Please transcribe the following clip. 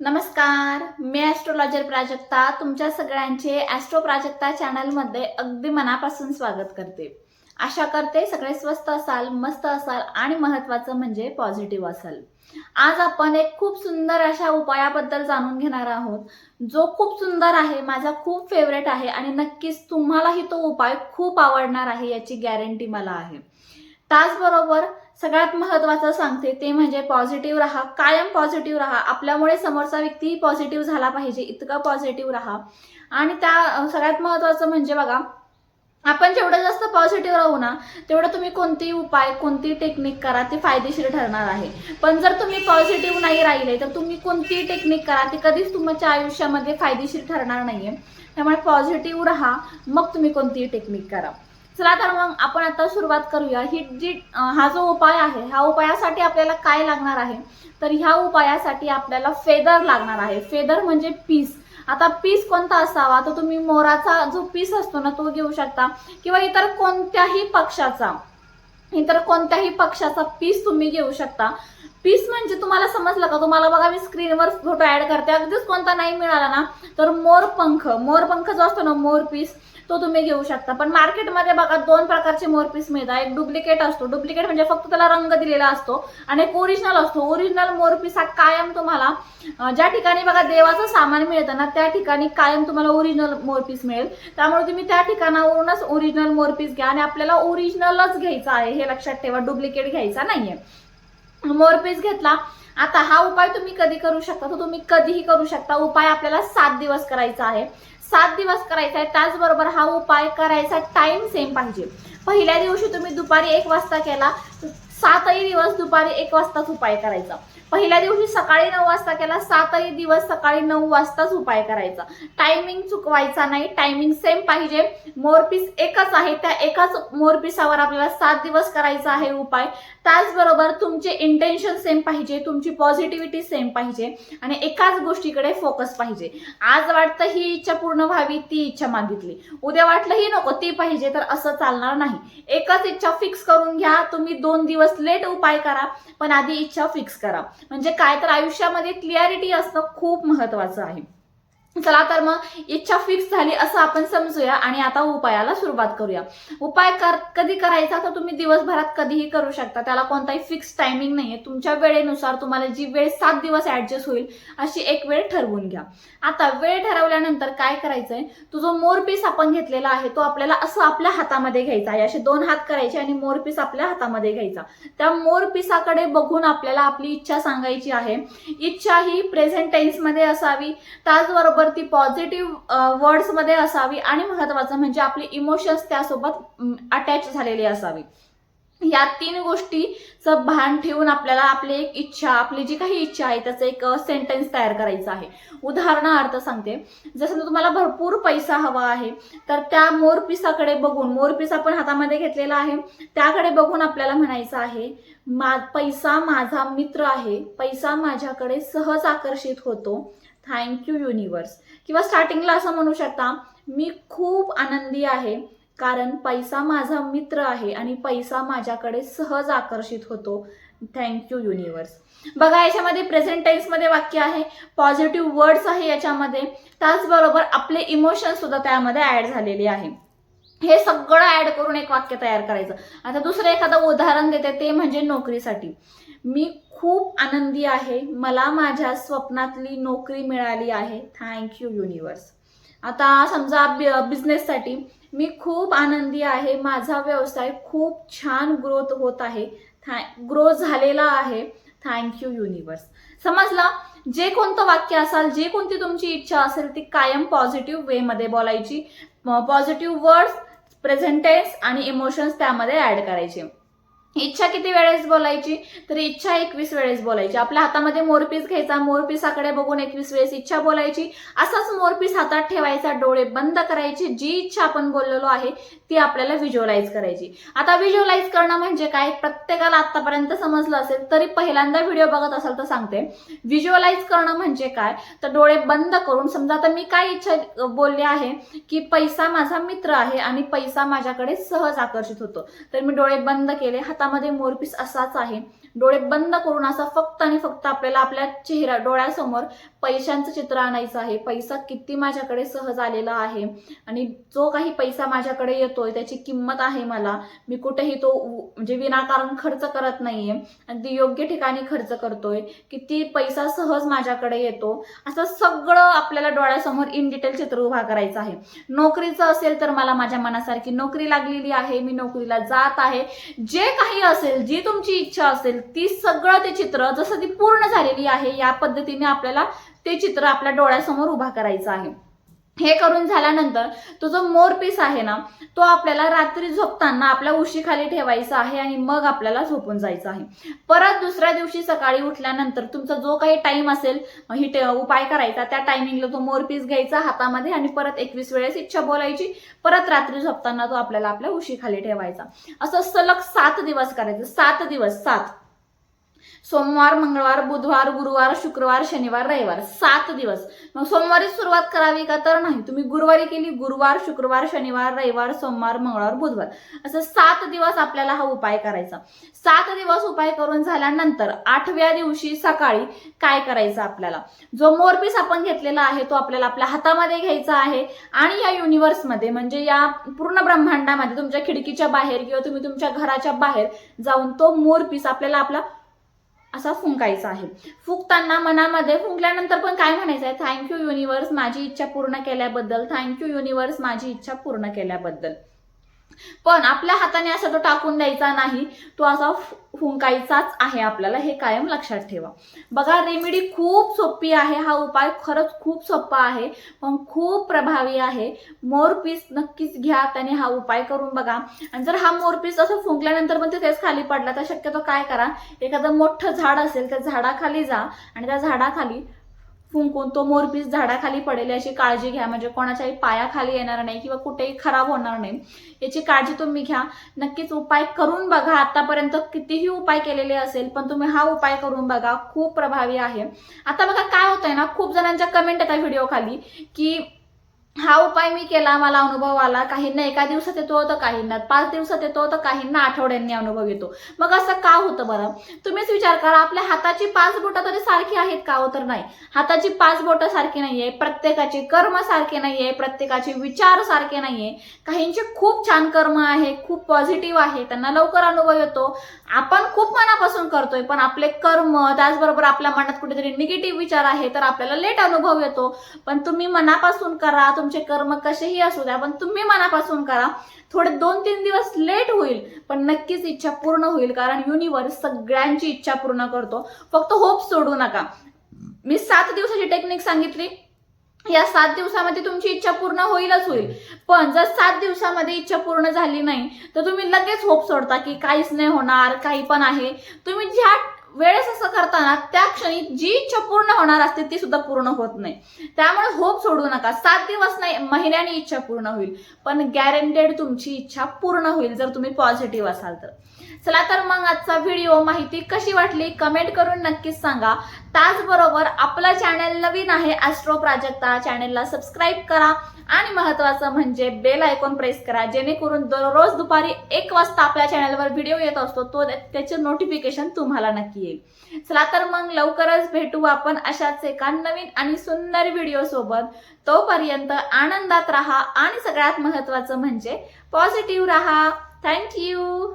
नमस्कार मी ॲस्ट्रोलॉजर प्राजक्ता. तुमच्या सगळ्यांचे ॲस्ट्रो प्राजक्ता चॅनलमध्ये अगदी मनापासून स्वागत करते. आशा करते सगळे स्वस्त असाल मस्त असाल आणि महत्त्वाचं म्हणजे पॉझिटिव्ह असाल. आज आपण एक खूप सुंदर अशा उपायाबद्दल जाणून घेणार आहोत. जो खूप सुंदर आहे माझा खूप फेवरेट आहे आणि नक्कीच तुम्हालाही तो उपाय खूप आवडणार आहे याची गॅरंटी मला आहे. त्याचबरोबर सगळ्यात महत्वाचं सांगते ते म्हणजे पॉझिटिव्ह राहा कायम पॉझिटिव्ह राहा. आपल्यामुळे समोरचा व्यक्तीही पॉझिटिव्ह झाला पाहिजे इतकं पॉझिटिव्ह राहा. आणि त्या सगळ्यात महत्वाचं म्हणजे बघा आपण जेवढं जास्त पॉझिटिव्ह राहू ना तेवढं तुम्ही कोणतेही उपाय कोणती टेक्निक करा ती फायदेशीर ठरणार आहे. पण जर तुम्ही पॉझिटिव्ह नाही राहिले तर तुम्ही कोणतीही टेक्निक करा ती कधीच तुमच्या आयुष्यामध्ये फायदेशीर ठरणार नाहीये. त्यामुळे पॉझिटिव्ह राहा मग तुम्ही कोणतीही टेक्निक करा. चला तर मग आपण आता सुरुवात करूया. ही जी हा जो उपाय आहे ह्या उपायासाठी आपल्याला काय लागणार आहे? तर ह्या उपायासाठी आपल्याला फेदर लागणार आहे. फेदर म्हणजे पीस. आता पीस कोणता असावा? तर तुम्ही मोराचा जो पीस असतो ना तो घेऊ शकता. किंवा इतर कोणत्याही पक्षाचा इतर कोणत्याही पक्षाचा पीस तुम्ही घेऊ शकता. पीस म्हणजे तुम्हाला समजलं का? तुम्हाला बघा मी स्क्रीनवर फोटो ऍड करते. अगदीच कोणता नाही मिळाला ना तर मोरपंख. मोरपंख जो असतो ना मोर पीस. तो तुम्ही घेऊ शकता. पण मार्केटमध्ये बघा दोन प्रकारचे मोरपीस मिळतात. एक डुप्लिकेट असतो. डुप्लिकेट म्हणजे फक्त त्याला रंग दिलेला असतो आणि एक ओरिजिनल असतो. ओरिजिनल मोरपीस हा कायम तुम्हाला ज्या ठिकाणी बघा देवाचं सामान मिळतं ना त्या ठिकाणी कायम तुम्हाला ओरिजिनल मोरपीस मिळेल. त्यामुळे तुम्ही त्या ठिकाणावरूनच ओरिजिनल मोरपीस घ्या आणि आपल्याला ओरिजिनलच घ्यायचं आहे हे लक्षात ठेवा. डुप्लिकेट घ्यायचा नाहीये. मोरपीस घेतला. आता हा उपाय तुम्ही कधी करू शकता? तो तुम्ही कधीही करू शकता. उपाय आपल्याला सात दिवस करायचा आहे. सात दिवस करायचा आहे. त्याचबरोबर हा उपाय करायचा टाइम सेम पाहिजे. पहिल्या दिवशी तुम्ही दुपारी एक वाजता केला. सातही दिवस दुपारी एक वाजताच उपाय करायचा. पहिल्या दिवशी सकाळी नऊ वाजता केला सातही दिवस सकाळी नऊ वाजताच उपाय करायचा. टायमिंग चुकवायचा नाही टायमिंग सेम पाहिजे. मोरपीस एकच आहे त्या एकाच मोरपिसावर आपल्याला सात दिवस करायचा आहे उपाय. त्याचबरोबर तुमचे इंटेन्शन सेम पाहिजे तुमची पॉझिटिव्हिटी सेम पाहिजे आणि एकाच गोष्टीकडे फोकस पाहिजे. आज वाटतं ही इच्छा पूर्ण व्हावी ती इच्छा मागितली. उद्या वाटलं ही नको ती पाहिजे तर असं चालणार नाही. एकच इच्छा फिक्स करून घ्या तुम्ही दोन दिवस लेट उपाय करा पण आधी इच्छा फिक्स करा. म्हणजे काय तर आयुष्यामध्ये क्लिअरिटी असणं खूप महत्वाचं आहे. चला तर मग इच्छा फिक्स झाली असं आपण समजूया आणि आता उपायाला सुरुवात करूया. उपाय कर कधी करायचा तर तुम्ही दिवसभरात कधीही करू शकता. त्याला कोणताही फिक्स टायमिंग नाहीये. तुमच्या वेळेनुसार तुम्हाला जी वेळ सात दिवस ऍडजस्ट होईल अशी एक वेळ ठरवून घ्या. आता वेळ ठरवल्यानंतर काय करायचंय? तो जो मोरपीस आपण घेतलेला आहे तो आपल्याला असं आपल्या हातामध्ये घ्यायचा आहे. असे दोन हात करायचे आणि मोरपीस आपल्या हातामध्ये घ्यायचा. त्या मोरपिसाकडे बघून आपल्याला आपली इच्छा सांगायची आहे. इच्छा ही प्रेझेंट टेन्समध्ये असावी. त्याचबरोबर ती पॉझिटिव्ह वर्ड्समध्ये असावी आणि महत्वाचं म्हणजे आपले इमोशन्स त्यासोबत अटॅच झालेले असावी. या तीन गोष्टीचं भान ठेवून आपल्याला आपली एक इच्छा आपली जी काही इच्छा आहे त्याचं एक सेंटेन्स तयार करायचं आहे. उदाहरणार्थ सांगते. जसं तुम्हाला भरपूर पैसा हवा आहे तर त्या मोरपिसाकडे बघून मोरपिस आपण हातामध्ये घेतलेला आहे त्याकडे बघून आपल्याला म्हणायचं आहे मा पैसा माझा मित्र आहे पैसा माझ्याकडे सहज आकर्षित होतो थँक्यू युनिवर्स किंवा स्टार्टिंगला असं म्हणू शकता मी खूप आनंदी आहे कारण पैसा माझा मित्र आहे आणि पैसा माझ्याकडे सहज आकर्षित होतो. थँक्यू युनिवर्स बघा याच्यामध्ये प्रेझेंट टेन्समध्ये वाक्य आहे पॉझिटिव्ह वर्ड्स आहे याच्यामध्ये. त्याचबरोबर आपले इमोशन सुद्धा त्यामध्ये ऍड झालेले आहे. हे सगळं ऍड करून एक वाक्य तयार करायचं. आता दुसरं एखादं उदाहरण देते ते म्हणजे नोकरीसाठी. मी खूप आनंदी आहे. मला माझ्या स्वप्नातली नोकरी मिळाली आहे. थँक्यू युनिवर्स आता समजा बिझनेससाठी मी खूप आनंदी आहे. माझा व्यवसाय खूप छान ग्रोथ होत आहे. थँ ग्रो झालेला आहे. थँक्यू युनिवर्स समजला? जे कोणतं वाक्य असाल जे कोणती तुमची इच्छा असेल ती कायम पॉझिटिव्ह वेमध्ये बोलायची. पॉझिटिव्ह वर्ड्स प्रेझेंटेन्स आणि इमोशन्स त्यामध्ये ॲड करायचे. इच्छा किती वेळेस बोलायची? तर इच्छा एकवीस वेळेस बोलायची. आपल्या हातामध्ये मोरपीस घ्यायचा मोरपीसाकडे बघून एकवीस वेळेस इच्छा बोलायची. असाच मोरपीस हातात ठेवायचा डोळे बंद करायचे. जी इच्छा आपण बोललेलो आहे ती आपल्याला व्हिज्युअलाइज करायची. आता व्हिज्युअलाइज करणं म्हणजे काय? प्रत्येकाला आतापर्यंत समजलं असेल तरी पहिल्यांदा व्हिडिओ बघत असाल तर सांगते. व्हिज्युअलाइज करणं म्हणजे काय? तर डोळे बंद करून समजा आता मी काय इच्छा बोलली आहे की पैसा माझा मित्र आहे आणि पैसा माझ्याकडे सहज आकर्षित होतो. तर मी डोळे बंद केले हातामध्ये मोरपीस असाच आहे. डोळे बंद करून असा फक्त आणि फक्त आपल्याला आपल्या चेहरा डोळ्यासमोर पैशांचं चित्र आणायचं आहे. पैसा किती माझ्याकडे सहज आलेला आहे आणि जो काही पैसा माझ्याकडे येतोय त्याची किंमत आहे मला. मी कुठेही तो उ- म्हणजे विनाकारण खर्च करत नाहीये. आणि ती योग्य ठिकाणी खर्च करतोय. किती पैसा सहज माझ्याकडे येतो. असं सगळं आपल्याला डोळ्यासमोर इन डिटेल चित्र उभा करायचं आहे. नोकरीचं असेल तर मला माझ्या मनासारखी नोकरी लागलेली आहे. मी नोकरीला जात आहे. जे काही असेल जी तुमची इच्छा असेल ती सगळं ते चित्र जसं ती पूर्ण झालेली आहे या पद्धतीने आपल्याला ते चित्र आपल्या डोळ्यासमोर उभा करायचं आहे. हे करून झाल्यानंतर तो जो मोर पीस आहे ना तो आपल्याला रात्री झोपताना आपल्या उशीखाली ठेवायचा आहे आणि मग आपल्याला झोपून जायचं आहे. परत दुसऱ्या दिवशी सकाळी उठल्यानंतर तुमचा जो काही टाइम असेल ही उपाय करायचा त्या टायमिंगला तो मोरपीस घ्यायचा हातामध्ये आणि परत एकवीस वेळेस इच्छा बोलायची. परत रात्री झोपताना तो आपल्याला आपल्या उशीखाली ठेवायचा. असं सलग सात दिवस करायचं. सात दिवस सात. सोमवार मंगळवार बुधवार गुरुवार शुक्रवार शनिवार रविवार. सात दिवस. मग सोमवारी सुरुवात करावी का? तर नाही. तुम्ही गुरुवारी केली गुरुवार शुक्रवार शनिवार रविवार सोमवार मंगळवार बुधवार. असं सात दिवस आपल्याला हा उपाय करायचा. सात दिवस उपाय करून झाल्यानंतर आठव्या दिवशी सकाळी काय करायचं आपल्याला? जो मोरपीस आपण घेतलेला आहे तो आपल्याला आपल्या हातामध्ये घ्यायचा आहे आणि या युनिव्हर्समध्ये म्हणजे या पूर्ण ब्रह्मांडामध्ये तुमच्या खिडकीच्या बाहेर किंवा तुम्ही तुमच्या घराच्या बाहेर जाऊन तो मोरपीस आपल्याला आपला असा फुंकायचा आहे. फुंकताना मनामध्ये फुंकल्यानंतर पण काय म्हणायचं आहे? थँक्यू युनिवर्स माझी इच्छा पूर्ण केल्याबद्दल. थँक्यू युनिवर्स माझी इच्छा पूर्ण केल्याबद्दल. पण आपल्या हाताने असा तो टाकून द्यायचा नाही तो असा हुंकायचाच फुंकायचाच आहे आपल्याला हे कायम लक्षात ठेवा. बघा रेमेडी खूप सोपी आहे हा उपाय खरंच खूप सोपा आहे पण खूप प्रभावी आहे. मोरपीस नक्कीच घ्या त्याने हा उपाय करून बघा. आणि जर हा मोरपीस असं फुंकल्यानंतर पण तिथेच खाली पडला तर शक्यतो काय करा एखादं मोठं झाड असेल त्या झाडाखाली जा आणि त्या झाडाखाली फुंकून तो मोरपीस झाडाखाली पडेल याची काळजी घ्या. म्हणजे कोणाच्याही पायाखाली येणार नाही किंवा कुठेही खराब होणार नाही. याची काळजी तुम्ही घ्या. नक्कीच उपाय करून बघा. आतापर्यंत कितीही उपाय केलेले असेल पण तुम्ही हा उपाय करून बघा. खूप प्रभावी आहे. आता बघा काय होतंय ना खूप जणांच्या कमेंट येतात व्हिडिओ खाली की हा उपाय मी केला मला अनुभव आला. काहींना एका दिवसात येतो तर काहींना पाच दिवसात येतो तर काहींना आठवड्यांनी अनुभव येतो. मग असं का होतं बरं? तुम्हीच विचार करा आपल्या हाताची पाच बोटं तरी सारखी आहेत का हो तर नाही? हाताची पाच बोटं सारखी नाहीये प्रत्येकाचे कर्म सारखे नाहीये प्रत्येकाचे विचार सारखे नाहीये. काहींचे खूप छान कर्म आहे खूप पॉझिटिव्ह आहे त्यांना लवकर अनुभव येतो. आपण खूप मनापासून करतोय पण आपले कर्म त्याचबरोबर आपल्या मनात कुठेतरी निगेटिव्ह विचार आहे तर आपल्याला लेट अनुभव येतो. पण तुम्ही मनापासून करा तुमचे कर्म कसेही असू द्या पण तुम्ही मनापासून करा. थोडे दोन तीन दिवस लेट होईल पण नक्कीच इच्छा पूर्ण होईल कारण युनिव्हर्स सगळ्यांची इच्छा पूर्ण करतो. फक्त होप सोडू नका. मी सात दिवसाची टेक्निक सांगितली. या सात दिवसामध्ये तुमची इच्छा पूर्ण होईलच होईल. पण जर सात दिवसामध्ये इच्छा पूर्ण झाली नाही तर तुम्ही लगेच होप सोडता की काहीच नाही होणार काही पण आहे. तुम्ही ज्या वेळेस असं करताना त्या क्षणी जी इच्छा पूर्ण होणार असते ती सुद्धा पूर्ण होत नाही. त्यामुळे होप सोडू नका. सात दिवस नाही महिन्यानी इच्छा पूर्ण होईल. पण गॅरंटेड तुमची इच्छा पूर्ण होईल जर तुम्ही पॉझिटिव्ह असाल तर. चला तर मग आजचा व्हिडिओ माहिती कशी वाटली कमेंट करून नक्कीच सांगा. त्याचबरोबर आपला चॅनल नवीन आहे ॲस्ट्रो प्राजक्ता चॅनलला सबस्क्राईब करा. आणि महत्वाचं म्हणजे बेल आयकॉन प्रेस करा जेणेकरून दररोज दुपारी एक वाजता आपल्या चॅनलवर व्हिडिओ येत असतो तो त्याचे नोटिफिकेशन तुम्हाला नक्की येईल. चला तर मग लवकरच भेटू आपण अशाच एका नवीन आणि सुंदर व्हिडिओ सोबत. तोपर्यंत आनंदात राहा आणि सगळ्यात महत्वाचं म्हणजे पॉझिटिव्ह राहा. थँक्यू